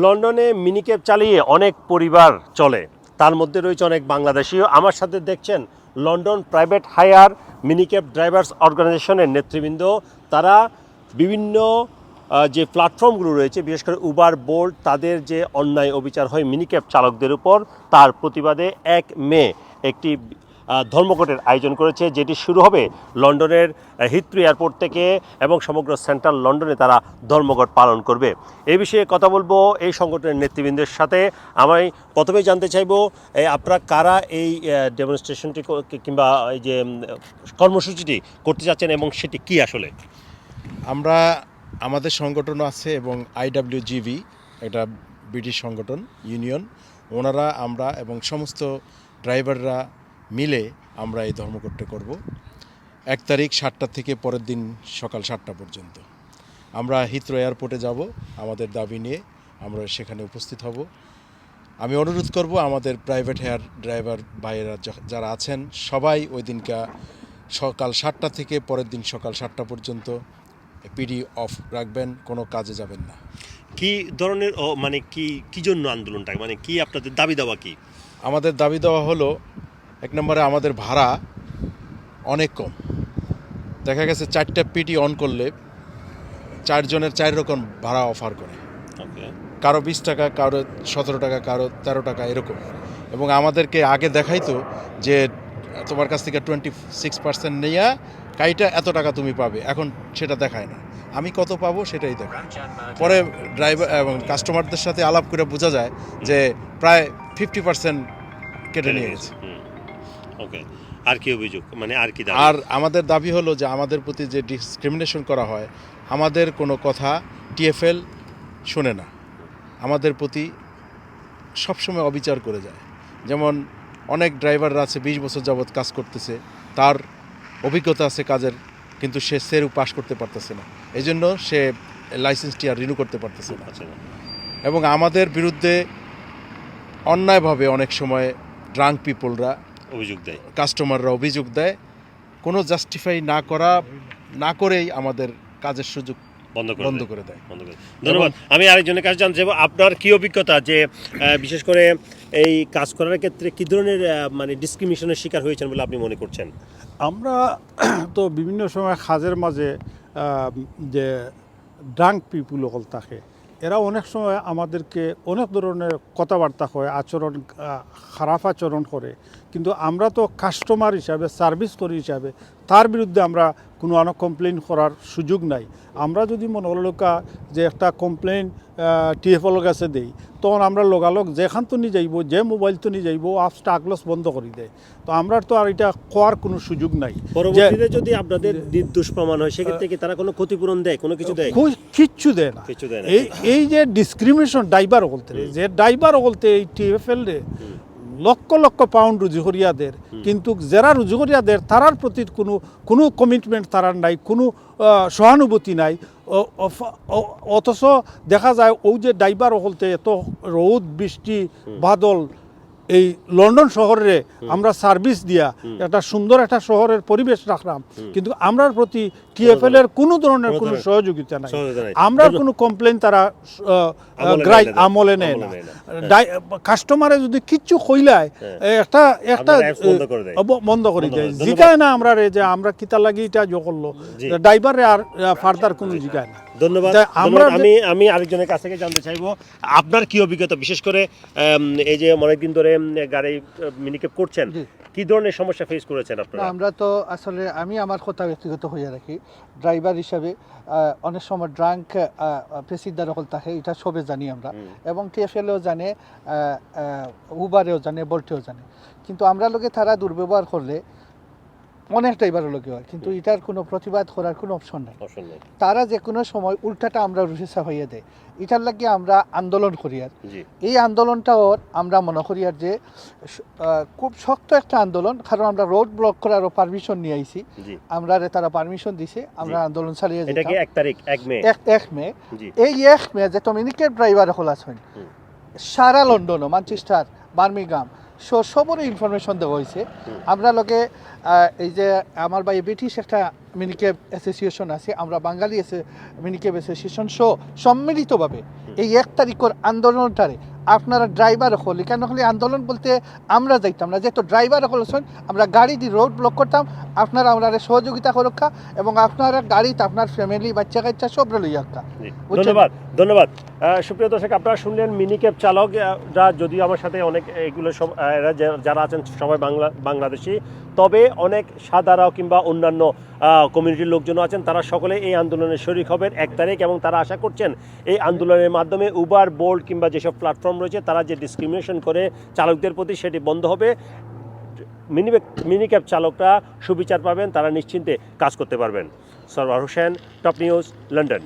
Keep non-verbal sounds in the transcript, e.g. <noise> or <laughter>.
লন্ডনে মিনিক্যাব চালিয়ে অনেক পরিবার চলে। তার মধ্যে রয়েছে অনেক বাংলাদেশিও। আমার সাথে দেখছেন London private hire minicab drivers অর্গানাইজেশনের নেতৃবৃন্দ। তারা বিভিন্ন যে প্ল্যাটফর্মগুলো রয়েছে, বিশেষ করে উবার, বোল্ট, তাদের যে অন্যায় অবিচার হয় মিনিক্যাব চালকদের উপর, তার প্রতিবাদে এক মে একটি ধর্মঘটের আয়োজন করেছে, যেটি শুরু হবে লন্ডনের হিত্রু এয়ারপোর্ট থেকে এবং সমগ্র সেন্ট্রাল লন্ডনে তারা ধর্মঘট পালন করবে। এই বিষয়ে কথা বলব এই সংগঠনের নেতৃবৃন্দের সাথে। আমি প্রথমেই জানতে চাইব আপনারা কারা এই ডেমনস্ট্রেশনটি কিংবা এই যে কর্মসূচিটি করতে যাচ্ছেন এবং সেটি কি আসলে? আমরা আমাদের সংগঠন আছে এবং আইডাব্লিউজিভি এটা ব্রিটিশ সংগঠন, ইউনিয়ন। ওনারা, আমরা এবং সমস্ত ড্রাইভাররা মিলে আমরা এই ধর্মঘটটা করব। এক তারিখ সাতটা থেকে পরের দিন সকাল সাতটা পর্যন্ত। আমরা হিথ্রো এয়ারপোর্টে যাব আমাদের দাবি নিয়ে আমরা সেখানে উপস্থিত হব। আমি অনুরোধ করব আমাদের প্রাইভেট হেয়ার ড্রাইভার ভাইয়েরা যারা আছেন সবাই ওই দিনকা সকাল সাতটা থেকে পরের দিন সকাল সাতটা পর্যন্ত পিডি অফ রাখবেন কোনো কাজে যাবেন না। কি ধরনের মানে কি কি জন্য আন্দোলনটা? মানে কি আপনাদের দাবি দেওয়া কি? আমাদের দাবি দেওয়া হলো এক নম্বরে আমাদের ভাড়া অনেক কম। দেখা গেছে চারটা পিটি অন করলে চারজনের চার রকম ভাড়া অফার করে। কারও বিশ টাকা কারও সতেরো টাকা কারও তেরো টাকা এরকম। এবং আমাদেরকে আগে দেখাইতো যে তোমার কাছ থেকে টোয়েন্টি সিক্স পার্সেন্ট নেইয়া কাইটা এত টাকা তুমি পাবে। এখন সেটা দেখায় না। আমি কত পাবো সেটাই দেখায়। পরে ড্রাইভার এবং কাস্টমারদের সাথে আলাপ করে বোঝা যায় যে প্রায় ফিফটি পার্সেন্ট কেটে নিয়ে গেছে। ওকে আর কি অভিযোগ? মানে আর কি আর আমাদের দাবি হলো যে আমাদের প্রতি যে ডিসক্রিমিনেশন করা হয় আমাদের কোনো কথা টিএফএল শোনে না। আমাদের প্রতি সবসময় অবিচার করে যায়। যেমন অনেক ড্রাইভাররা আছে বিশ বছর যাবৎ কাজ করতেছে তার অভিজ্ঞতা আছে কাজের কিন্তু সে সেরু পাস করতে পারতেছে না। এই জন্য সে লাইসেন্সটি আর রিনিউ করতে পারতেছে না। আচ্ছা। এবং আমাদের বিরুদ্ধে অন্যায়ভাবে অনেক সময় ড্রাঙ্ক পিপলরা অভিযোগ দেয়। কাস্টমাররা অভিযোগ দেয় কোনো জাস্টিফাই না করা না করেই আমাদের কাজের সুযোগ বন্ধ করে বন্ধ করে দেয়। বন্ধ করে ধন্যবাদ। আমি আরেকজনের কাছে জানতে চাইব আপনার কি অভিজ্ঞতা যে বিশেষ করে এই কাজ করার ক্ষেত্রে কী ধরনের মানে ডিসক্রিমিনেশনের শিকার হয়েছেন বলে আপনি মনে করছেন? আমরা <clears throat> তো বিভিন্ন সময় খাজের মাঝে যে ড্রাঙ্ক পিপুল থাকে এরা অনেক সময় আমাদেরকে অনেক ধরনের কথাবার্তা হয়, আচরণ খারাপ আচরণ করে। কিন্তু আমরা তো কাস্টমার হিসাবে সার্ভিস করি হিসাবে, তার বিরুদ্ধে আমরা কোনো আনো কমপ্লেন করার সুযোগ নাই। আমরা যদি মনে হলোকা যে একটা কমপ্লেন টিএফএলের কাছে দেই তখন আমরা লগালগ যেখান তো নিয়ে যাইব যে মোবাইল তো নিয়ে যাইব আপসটা আগলস বন্ধ করে দেয়। তো আমরা তো আর এটা কোয়ার কোনো সুযোগ নাই। পরবর্তীতে যদি আপনাদের নির্দোষ প্রমাণ হয় সেক্ষেত্রে কি তারা কোনো ক্ষতিপূরণ দেয় কোনো কিছু দেয়? কিচ্ছু দেয় না। কিছু দেয় না। এই এই যে ডিসক্রিমিনেশন ড্রাইভার বলতে যে ড্রাইভার বলতে এই টিএফএল রে লক্ষ লক্ষ পাউন্ড রুজুহরিয়াদের কিন্তু যারা রুজুহরিয়াদের তারার প্রতি কোনো কোনো কমিটমেন্ট তারার নাই কোনো সহানুভূতি নাই। অথচ দেখা যায় ও যে ড্রাইভার হলতে এত রোদ বৃষ্টি বাদল এই লন্ডন শহরে আমরা সার্ভিস দিয়া একটা সুন্দর একটা শহরের পরিবেশ রাখলাম। কিন্তু আমরার প্রতি টিএফএল এর কোনো ধরনের কোনো সহযোগিতা নাই। আমরা কোনো কমপ্লেন তারা আমলে গ্রাই নেয় না। আমলে নেয় না। কাস্টমারে যদি কিচ্ছু কইলায় একটা একটা বন্ধ করে দেয়। অব- বন্ধ করে দেয়। করে জিগায় না আমরা রে যে আমরা কিতা লাগি এটা জো। করল। ড্রাইভারে আর ফার্দার কোনো জিগায় না। ধন্যবাদ। আমরা আমি আমি আরেকজনের কাছ থেকে জানতে চাইব আপনার কি অভিজ্ঞতা? বিশেষ করে এই যে অনেকদিন ধরে গাড়ি মিনিকেপ করছেন। কি ধরনের সমস্যা ফেস করেছেন আপনারা? আমরা তো আসলে আমি আমার কথা ব্যক্তিগত হয়ে রাখি। ড্রাইভার হিসাবে অনেক সময় ড্রাঙ্ক পেশিদার হল থাকে এটা সবে জানি আমরা। এবং টিএফএলও জানে উবারেও জানে বল্টেও জানে। কিন্তু আমরা লোকে তারা দুর্ব্যবহার করলে অনেক ড্রাইভারের লোকে হয় কিন্তু এটার কোনো প্রতিবাদ করার কোনো অপশন নাই। তারা যে কোনো সময় উল্টাটা আমরা রুসেসা হইয়া দেয়। এটার লাগে আমরা আন্দোলন করি আর। এই আন্দোলনটাও আমরা মনে করি আর যে খুব শক্ত একটা আন্দোলন কারণ আমরা রোড ব্লক করারও পারমিশন নিয়ে আইছি। আমরা তারা পারমিশন দিছে আমরা আন্দোলন চালিয়ে যেতাম। এক তারিখ এক মে? এক এক মে। এই এক মে যে কমিউনিকেট ড্রাইভার হল আছেন। সারা লন্ডনও ম্যানচেস্টার বার্মিগাম সো সবরই ইনফরমেশন দেওয়া হয়েছে। আমরা লোকে এই যে আমার বাই ব্রিটিশ একটা মিনিকেব অ্যাসোসিয়েশন আছে, আমরা বাঙালি মিনিকেব অ্যাসোসিয়েশন সো সম্মিলিতভাবে এই এক তারিখের আন্দোলনটারে আপনারা ড্রাইভার হল। কেন হলে আন্দোলন বলতে আমরা যাইতাম না। যেহেতু ড্রাইভার হল আমরা গাড়ি দিয়ে রোড ব্লক করতাম। আপনারা আমরা সহযোগিতা করক্কা এবং আপনারা গাড়িতে আপনার ফ্যামিলি বাচ্চা কাচ্চা সব লইয়া জি, ধন্যবাদ ধন্যবাদ। সুপ্রিয় দর্শক আপনারা শুনলেন মিনি ক্যাব চালক যা যদিও আমার সাথে অনেক এগুলো সব যারা আছেন সবাই বাংলা বাংলাদেশি। তবে অনেক সাদারাও কিংবা অন্যান্য কমিউনিটির লোকজনও আছেন, তারা সকলে এই আন্দোলনের শরিক হবেন এক তারিখ এবং তারা আশা করছেন এই আন্দোলনের মাধ্যমে উবার বোল্ট কিংবা যেসব প্ল্যাটফর্ম রয়েছে, তারা যে ডিসক্রিমিনেশন করে চালকদের প্রতি সেটি বন্ধ হবে। মিনি মিনি ক্যাব চালকরা সুবিচার পাবেন, তারা নিশ্চিন্তে কাজ করতে পারবেন। Sarwar Hossain top news London